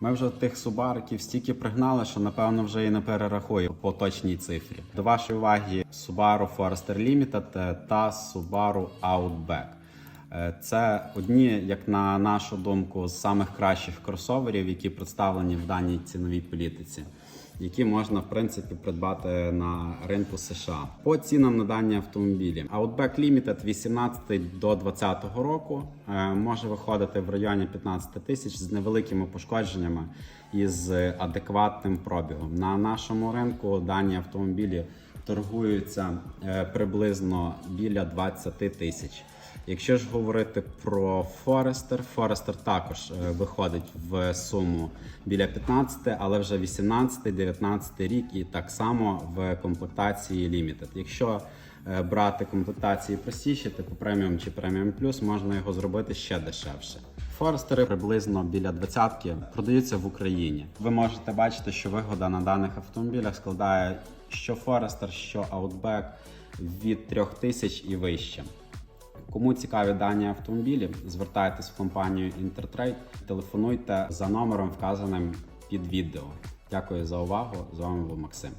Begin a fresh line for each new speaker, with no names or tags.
Ми вже тих субариків стільки пригнали, що напевно вже і не перерахую по точній цифрі. До вашої уваги Subaru Forester Limited та Subaru Outback. Е, Це одні, як на нашу думку, з самих кращих кросоверів, які представлені в даній ціновій політиці, які можна в принципі придбати на ринку США. По цінам на дані автомобілі Outback Limited 18 до 20 року е, може виходити в районі 15 тисяч з невеликими пошкодженнями і з адекватним пробігом. На нашому ринку дані автомобілі торгуються е, приблизно біля 20 тисяч. Якщо ж говорити про Forester, Forester також е, виходить в суму біля 15, але вже 18-19 рік і так само в комплектації Limited. Якщо е, брати комплектації простіші, типу преміум чи преміум плюс, можна його зробити ще дешевше. Форестери приблизно біля двадцятки продаються в Україні. Ви можете бачити, що вигода на даних автомобілях складає що Forester, що Outback від 3000 і вище. Кому цікаві дані автомобілі, звертайтесь в компанію Intertrade, телефонуйте за номером, вказаним під відео. Дякую за увагу. З вами був Максим.